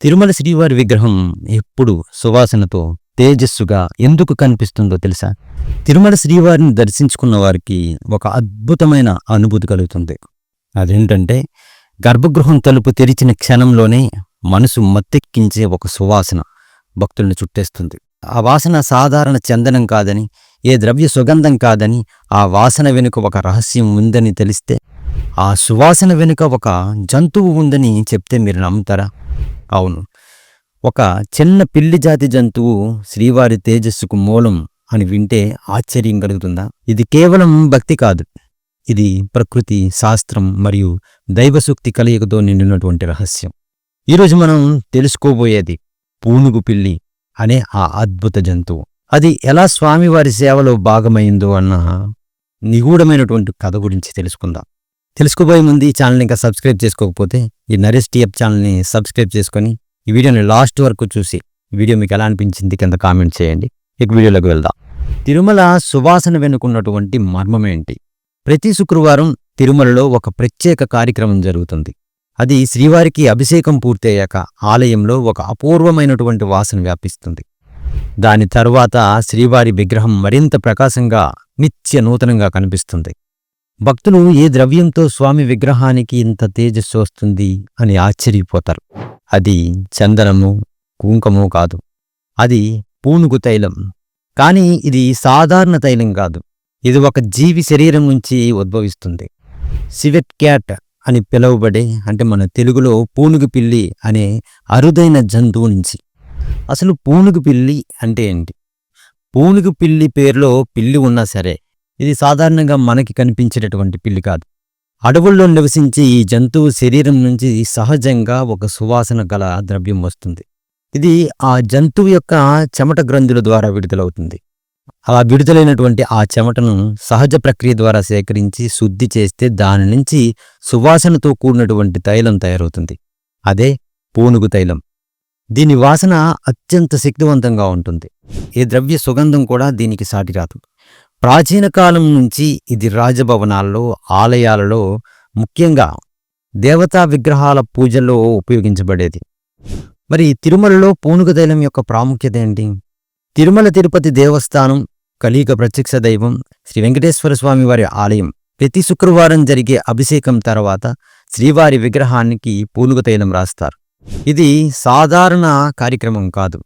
తిరుమల శ్రీవారి విగ్రహం ఎప్పుడు సువాసనతో తేజస్సుగా ఎందుకు కనిపిస్తుందో తెలుసా? తిరుమల శ్రీవారిని దర్శించుకున్న వారికి ఒక అద్భుతమైన అనుభూతి కలుగుతుంది. అదేంటంటే గర్భగృహం తలుపు తెరిచిన క్షణంలోనే మనసు మత్తెక్కించే ఒక సువాసన భక్తుల్ని చుట్టేస్తుంది. ఆ వాసన సాధారణ చందనం కాదని ఏ ద్రవ్య సుగంధం కాదని ఆ వాసన వెనుక ఒక రహస్యం ఉందని తెలిస్తే ఆ సువాసన వెనుక ఒక జంతువు ఉందని చెప్తే మీరు నమ్ముతారా? అవును. ఒక చిన్న పిల్లి జాతి జంతువు శ్రీవారి తేజస్సుకు మూలం అని వింటే ఆశ్చర్యం కలుగుతుందా? ఇది కేవలం భక్తి కాదు. ఇది ప్రకృతి శాస్త్రం మరియు దైవశక్తి కలయికతో నిండినటువంటి రహస్యం. ఈరోజు మనం తెలుసుకోబోయేది పూనుగు పిల్లి అనే ఆ అద్భుత జంతువు. అది ఎలా స్వామివారి సేవలో భాగమైందో అన్న నిగూఢమైనటువంటి కథ గురించి తెలుసుకుందాం. తెలుసుకోబోయే ముందు ఈ ఛానల్ ఇంకా సబ్స్క్రైబ్ చేసుకోకపోతే ఈ నరేష్ టీఎఫ్ ఛానల్ని సబ్స్క్రైబ్ చేసుకొని ఈ వీడియోని లాస్ట్ వరకు చూసి వీడియో మీకు ఎలా అనిపించింది కింద కామెంట్ చేయండి. ఇక వీడియోలోకి వెళ్దాం. తిరుమల సువాసన వెనుకున్నటువంటి మర్మం ఏంటి? ప్రతి శుక్రవారం తిరుమలలో ఒక ప్రత్యేక కార్యక్రమం జరుగుతుంది. అది శ్రీవారికి అభిషేకం పూర్తయ్యాక ఆలయంలో ఒక అపూర్వమైనటువంటి వాసన వ్యాపిస్తుంది. దాని తరువాత శ్రీవారి విగ్రహం మరింత ప్రకాశంగా నిత్య నూతనంగా కనిపిస్తుంది. భక్తులు ఏ ద్రవ్యంతో స్వామి విగ్రహానికి ఇంత తేజస్సు వస్తుంది అని ఆశ్చర్యపోతారు. అది చందనము కుంకము కాదు. అది పూనుగు తైలం. కానీ ఇది సాధారణ తైలం కాదు. ఇది ఒక జీవి శరీరం నుంచి ఉద్భవిస్తుంది. సివెట్ క్యాట్ అని పిలువబడే అంటే మన తెలుగులో పూనుగు పిల్లి అనే అరుదైన జంతువు నుంచి. అసలు పూనుగు పిల్లి అంటే ఏంటి? పూనుగు పిల్లి పేరులో పిల్లి ఉన్నా సరే ఇది సాధారణంగా మనకి కనిపించేటటువంటి పిల్లి కాదు. అడవుల్లో నివసించే ఈ జంతువు శరీరం నుంచి సహజంగా ఒక సువాసన గల ద్రవ్యం వస్తుంది. ఇది ఆ జంతువు యొక్క చెమట గ్రంథుల ద్వారా విడుదలవుతుంది. అలా విడుదలైనటువంటి ఆ చెమటను సహజ ప్రక్రియ ద్వారా సేకరించి శుద్ధి చేస్తే దాని నుంచి సువాసనతో కూడినటువంటి తైలం తయారవుతుంది. అదే పూనుగు తైలం. దీని వాసన అత్యంత శక్తివంతంగా ఉంటుంది. ఏ ద్రవ్య సుగంధం కూడా దీనికి సాటి రాదు. ప్రాచీన కాలం నుంచి ఇది రాజభవనాల్లో ఆలయాలలో ముఖ్యంగా దేవతా విగ్రహాల పూజల్లో ఉపయోగించబడేది. మరి తిరుమలలో పూనుగ తైలం యొక్క ప్రాముఖ్యత ఏంటి? తిరుమల తిరుపతి దేవస్థానం కలియుగ ప్రత్యక్ష దైవం శ్రీ వెంకటేశ్వర స్వామి వారి ఆలయం. ప్రతి శుక్రవారం జరిగే అభిషేకం తర్వాత శ్రీవారి విగ్రహానికి పూనుగ తైలం రాస్తారు. ఇది సాధారణ కార్యక్రమం కాదు.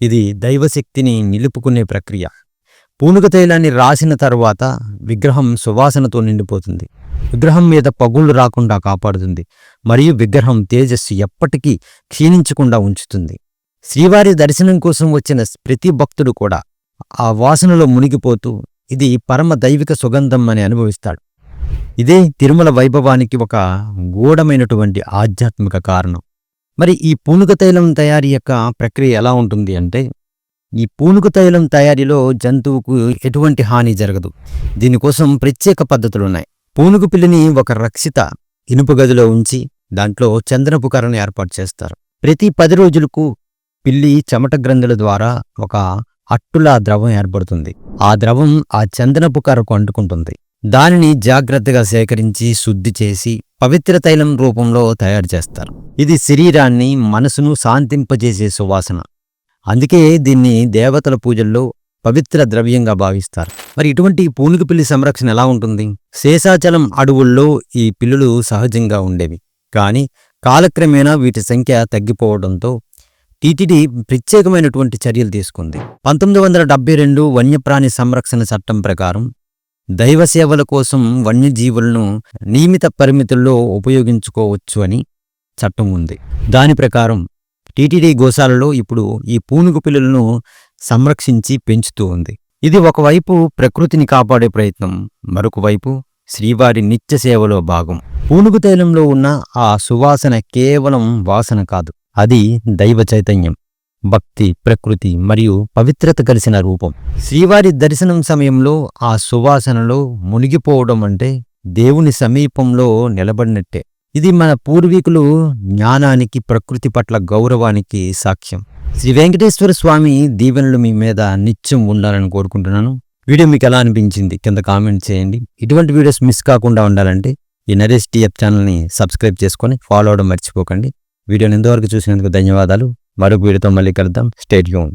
ఇది దైవశక్తిని నిలుపుకునే ప్రక్రియ. పూనుగ తైలాన్ని రాసిన తర్వాత విగ్రహం సువాసనతో నిండిపోతుంది. విగ్రహం మీద పగుళ్ళు రాకుండా కాపాడుతుంది. మరియు విగ్రహం తేజస్సు ఎప్పటికీ క్షీణించకుండా ఉంచుతుంది. శ్రీవారి దర్శనం కోసం వచ్చిన ప్రతి భక్తుడు కూడా ఆ వాసనలో మునిగిపోతూ ఇది పరమ దైవిక సుగంధం అని అనుభవిస్తాడు. ఇదే తిరుమల వైభవానికి ఒక గూఢమైనటువంటి ఆధ్యాత్మిక కారణం. మరి ఈ పూనుక తైలం తయారీ యొక్క ప్రక్రియ ఎలా ఉంటుంది అంటే ఈ పూనుకు తైలం తయారీలో జంతువుకు ఎటువంటి హాని జరగదు. దీనికోసం ప్రత్యేక పద్ధతులున్నాయి. పూనుగు పిల్లిని ఒక రక్షిత ఇనుప గదిలో ఉంచి దాంట్లో చందనపు కర్రను ఏర్పాటు చేస్తారు. ప్రతి పది రోజులకు పిల్లి చెమట గ్రంథుల ద్వారా ఒక అట్టులా ద్రవం ఏర్పడుతుంది. ఆ ద్రవం ఆ చందనపు కర్రకు అంటుకుంటుంది. దానిని జాగ్రత్తగా సేకరించి శుద్ధి చేసి పవిత్ర తైలం రూపంలో తయారు చేస్తారు. ఇది శరీరాన్ని మనసును శాంతింపజేసే సువాసన. అందుకే దీన్ని దేవతల పూజల్లో పవిత్ర ద్రవ్యంగా భావిస్తారు. మరి ఇటువంటి పూనుగు పిల్లి సంరక్షణ ఎలా ఉంటుంది? శేషాచలం అడవుల్లో ఈ పిల్లులు సహజంగా ఉండేవి. కానీ కాలక్రమేణా వీటి సంఖ్య తగ్గిపోవడంతో టీటీడీ ప్రత్యేకమైనటువంటి చర్యలు తీసుకుంది. పంతొమ్మిది వందల డెబ్బై రెండు వన్యప్రాణి సంరక్షణ చట్టం ప్రకారం దైవ సేవల కోసం వన్యజీవులను నియమిత పరిమితుల్లో ఉపయోగించుకోవచ్చు అని చట్టం ఉంది. దాని ప్రకారం టీటీడీ గోశాలలో ఇప్పుడు ఈ పూనుగు పిల్లులను సంరక్షించి పెంచుతూ ఉంది. ఇది ఒకవైపు ప్రకృతిని కాపాడే ప్రయత్నం మరొక వైపు శ్రీవారి నిత్య సేవలో భాగం. పూనుగు తైలంలో ఉన్న ఆ సువాసన కేవలం వాసన కాదు అది దైవ చైతన్యం భక్తి ప్రకృతి మరియు పవిత్రత కలిసిన రూపం. శ్రీవారి దర్శనం సమయంలో ఆ సువాసనలో మునిగిపోవడం అంటే దేవుని సమీపంలో నిలబడినట్టే. ఇది మన పూర్వీకులు జ్ఞానానికి ప్రకృతి పట్ల గౌరవానికి సాక్ష్యం. శ్రీ వెంకటేశ్వర స్వామి దీవెనలు మీ మీద నిత్యం ఉండాలని కోరుకుంటున్నాను. వీడియో మీకు ఎలా అనిపించింది కింద కామెంట్ చేయండి. ఇటువంటి వీడియోస్ మిస్ కాకుండా ఉండాలంటే ఈ నరేష్ టీఎఫ్ ఛానల్ని సబ్స్క్రైబ్ చేసుకొని ఫాలో అవడం మర్చిపోకండి. వీడియోని ఇంతవరకు చూసినందుకు ధన్యవాదాలు. మరొక వీడియోతో మళ్ళీ కలుద్దాం. స్టేట్ యూన్.